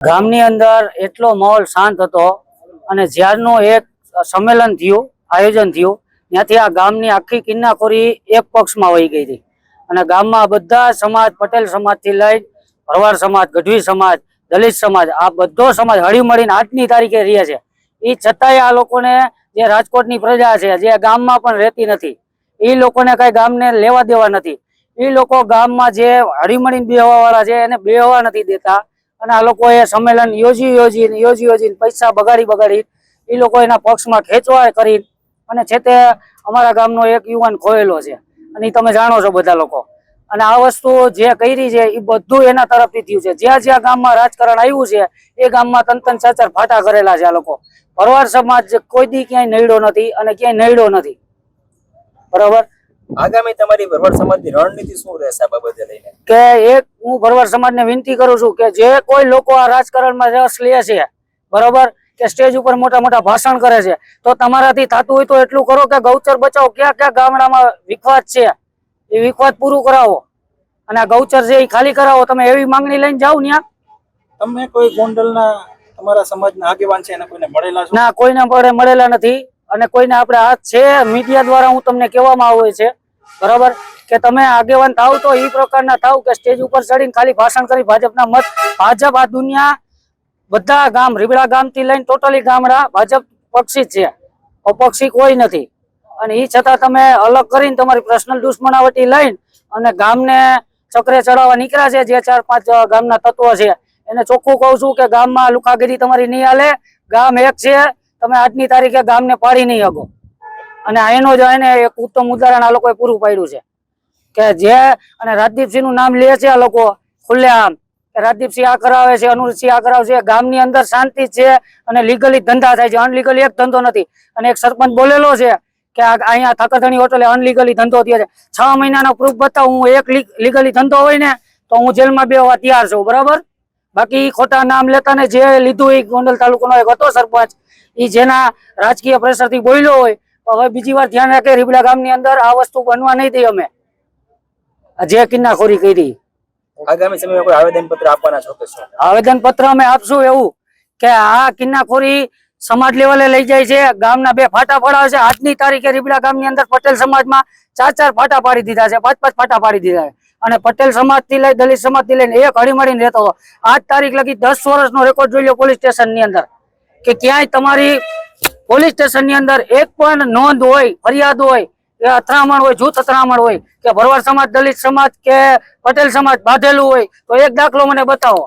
ગામની અંદર એટલો માહોલ શાંત હતો અને જ્યારનું એક સંમેલન થયું, આયોજન થયું, ત્યાંથી આ ગામની આખી કિન્નાખોરી એક પક્ષમાં વહી ગઈ હતી. અને ગામમાં બધા સમાજ, પટેલ સમાજથી લઈ ભરવાડ સમાજ, ગઢવી સમાજ, દલિત સમાજ, આ બધો સમાજ હળીમળીને આજની તારીખે રહ્યા છે. એ છતાંય આ લોકોને જે રાજકોટની પ્રજા છે, જે ગામમાં પણ રહેતી નથી એ લોકોને કઈ ગામને લેવા દેવા નથી. એ લોકો ગામમાં જે હળીમળીને બેહવા વાળા છે, એને બેહવા નથી દેતા. અને આ લોકોએ સંમેલન યોજી યોજીને યોજી યોજીને પૈસા બગાડી બગાડી એ લોકો એના પક્ષમાં ખેંચવા કરી અને છે તે અમારા ગામનો એક યુવાન ખોયેલો છે. અને તમે જાણો છો બધા લોકો. અને આ વસ્તુ જે કરી છે એ બધું એના તરફથી થયું છે. જ્યાં જ્યાં ગામમાં રાજકારણ આવ્યું છે, એ ગામમાં તન તન ચાર ચાર ફાટા કરેલા છે આ લોકો. ભરવાડ સમાજ કોઈ દી ક્યાંય નડ્યો નથી અને ક્યાંય નડ્યો નથી. બરોબર? આગામી તમારી ભરવાડ સમાજની રણનીતિ શું રહેશે આ બાબતે લઈને? કે એક હું ભરવાડ સમાજને વિનંતી કરું છું કે જે કોઈ લોકો આ રાજકારણમાં રસ લે છે બરોબર? કે સ્ટેજ ઉપર મોટા મોટા ભાષણ કરે છે તો તમારાથી થતું હોય તો એટલું કરો કે ગૌચર બચાવો. ક્યાં ક્યાં ગામડામાં વિખવાદ છે એ વિખવાદ પૂરું કરાવો. અને આ ગૌચર છે એ ખાલી કરાવો. તમે એવી માંગણી લઈને જાઓ ત્યાં તમે કોઈ ગોંડલના તમારા સમાજના આગેવાન છે એને કોઈને મળેલા છો? ના કોઈને મળેલા નથી. અને કોઈને આપણે હાથ છે મીડિયા દ્વારા હું તમને કહેવામાં આવે છે. બરાબર? કે તમે આગેવાન થાવ તો એ પ્રકારના થાવ કે સ્ટેજ ઉપર ચડીને ખાલી ભાષણ કરી ભાજપના મત. ભાજપ આ દુનિયા બધા ગામ, રીબડા ગામથી લઈને ટોટલી ગામડા ભાજપ પક્ષી છે. અપક્ષી કોઈ નથી. અને એ છતાં તમે અલગ કરીને તમારી પર્સનલ દુશ્મનાવટી લઈને અને ગામને ચક્રે ચડાવવા નીકળ્યા છે, જે ચાર પાંચ ગામના તત્વો છે. એને ચોખ્ખું કહું છું કે ગામમાં લુખાગીરી તમારી નહીં હાલે. ગામ એક છે. તમે આજની તારીખે ગામને પાડી નહીં શકો. અને એનો જ એને એક ઉત્તમ ઉદાહરણ આ લોકોએ પૂરું પાડ્યું છે. કે જે અને રાજદીપસિંહનું નામ લે છે આ લોકો ખુલ્લેઆમ. રાજદીપસિંહ આ કરાવે છે, અનુરસિંહ આ કરાવે છે ગામની અંદર શાંતિ છે અને લીગલી ધંધા થાય છે. અનલીગલી એક ધંધો નથી. અને એક સરપંચ બોલેલો છે કે અહીંયા થકરધણી હોટલે અનલીગલી ધંધો થયો છે. છ મહિનાનો પ્રૂફ બતાવ, હું એક લીગલી ધંધો હોય ને, તો હું જેલમાં બેવા તૈયાર છું. બરાબર? બાકી ખોટા નામ લેતા ને જે લીધું એ ગોંડલ તાલુકાનો એક હતો સરપંચ એ જેના રાજકીય પ્રેશરથી બોલ્યો હોય હવે બીજી વાર ધ્યાન રાખે રીબડા ગામની અંદર આ વસ્તુ બનવા નહીં દઈ અમે. જે કિન્નાખોરી કરી. આગામી સમયમાં કોઈ આવેદન પત્ર આપવાના છો આવેદન પત્ર અમે આપશું એવું કે આ કિન્નાખોરી સમાજ લેવલે લઈ જાય છે. ગામના બે ફાટા પડાવે છે. આજની તારીખે રીબડા ગામની અંદર પટેલ સમાજમાં ચાર ચાર ફાટા પાડી દીધા છે. પાંચ પાંચ ફાટા પાડી દીધા છે. અને પટેલ સમાજથી લઈ દલિત સમાજથી લઈને એક હળીમળીને રહેતો હતો. આજ તારીખ લગી દસ વર્ષનો રેકોર્ડ જોઈ લો પોલીસ સ્ટેશનની અંદર કે ક્યાંય તમારી પોલીસ સ્ટેશનની અંદર એક પણ નોંધ હોય, ફરિયાદ હોય, કે અથડામણ હોય, જૂથ અથડામણ હોય, કે ભરવાડ સમાજ, દલિત સમાજ કે પટેલ સમાજ બાંધેલું હોય, તો એક દાખલો મને બતાવો.